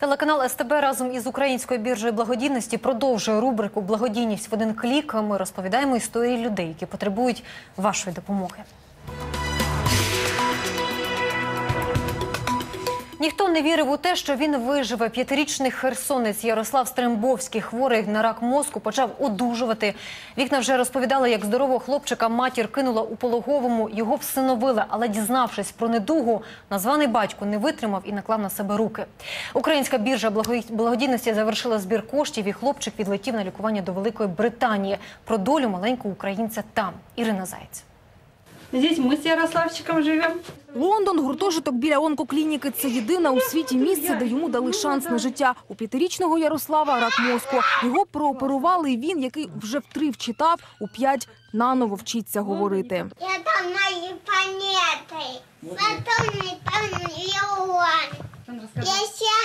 Телеканал СТБ разом із українською біржею благодійності продовжує рубрику Благодійність в один клік. Ми розповідаємо історії людей, які потребують вашої допомоги. Ніхто не вірив у те, що він виживе. П'ятирічний херсонець Ярослав Стрембовський, хворий на рак мозку, почав одужувати. Вікна вже розповідали, як здорового хлопчика матір кинула у пологовому. Його всиновили, але дізнавшись про недугу, названий батько не витримав і наклав на себе руки. Українська біржа благо- благодійності завершила збір коштів, і хлопчик відлетів на лікування до Великої Британії. Про долю маленького українця там. Ірина Заєць. Здесь мы с Ярославчиком живем. Лондон, гуртожиток біля онкоклініки – це єдине у світі місце, де йому дали шанс на життя. У п'ятирічного Ярослава рак мозку. Його прооперували, і він, який вже втрив читав, у п'ять наново вчиться говорити. Я там мои планеты. Сатурн там Леон. Я все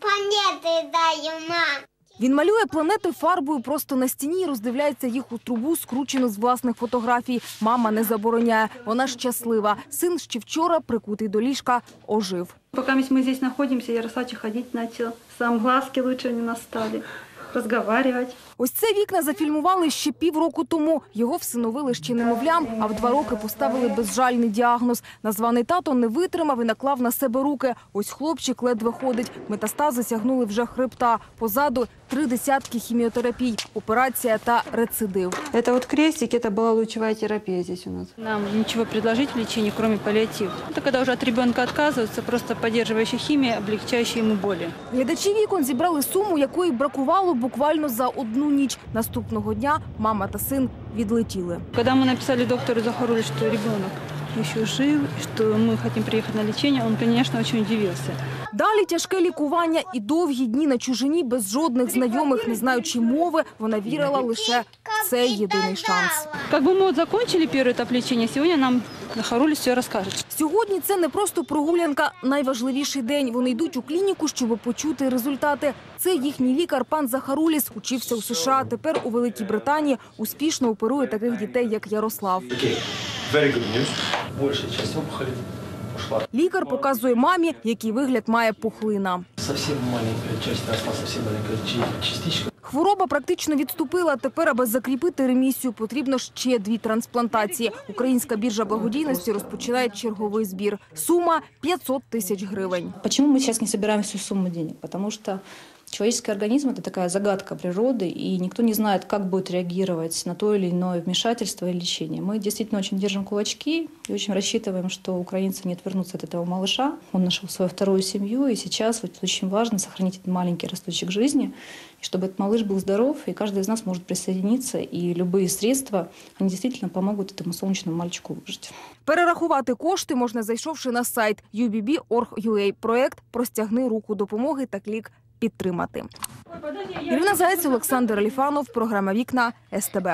планеты даю, мам. Він малює планети фарбою просто на стіні і роздивляється їх у трубу, скручену з власних фотографій. Мама не забороняє. Вона щаслива. Син ще вчора, прикутий до ліжка, ожив. Пока мы знаходимося, находимся, Ярославчик ходити начал. Сам глазки лучше не настали Разговаривать. Ось це вікна зафільмували ще півроку тому. Його всиновили ще немовлям, а в два роки поставили безжальний діагноз. Названий тато не витримав і наклав на себе руки. Ось хлопчик ледве ходить. Метастази сягнули вже хребта. Позаду три десятки хіміотерапій, операція та рецидив. Это вот крестик, это была лучевая терапия здесь у нас. Нам ничего предложить в лечении, кроме паллиатив. Это когда уже от ребенка отказываются, просто поддерживающая химия, облегчающая ему боли. Глядачі вікон зібрали суму, якої бракувало буквально за одну ніч. Наступного дня мама та син відлетіли. Когда мы написали доктору Захарули, что ребенок еще жив, и что мы хотим приехать на лечение, он, конечно, очень удивился. Далі тяжке лікування і довгі дні на чужині без жодних знайомих, не знаючи мови. Вона вірила лише в цей єдиний шанс. Как бы мы вот закончили первый этап лечения, сегодня нам Захарули все расскажет. Сьогодні це не просто прогулянка, найважливіший день. Вони йдуть у клініку, щоб почути результати. Це їхній лікар пан Захаруліс учився у США. Тепер у Великій Британії успішно оперує таких дітей, як Ярослав. Часть опухоли ушла. Лікар показує мамі, який вигляд має пухлина. Совсем осталась совсем маленькая чи- частичка. Хвороба практично відступила. Тепер, аби закріпити ремісію, потрібно ще дві трансплантації. Українська біржа благодійності розпочинає черговий збір. Сума 500 тисяч гривень. Чому ми зараз не збираємо всю сумму денег? Потому что человеческий организм – это такая загадка природы, и никто не знает, как будет реагировать на то или иное вмешательство и лечение. Мы действительно очень держим кулачки и очень рассчитываем, что украинцы не отвернутся от этого малыша. Он нашел свою вторую семью, и сейчас вот очень важно сохранить этот маленький росточек жизни, и чтобы этот малыш был здоров, и каждый из нас может присоединиться, и любые средства, они действительно помогут этому солнечному мальчику выжить. Перерахувати кошти можна, зайшовши на сайт ubb.org.ua. Проект «Простягни руку допомоги» та клік «Підтримати». Ірина зайці Олександр Ліфанов, Програма «Вікна» СТБ.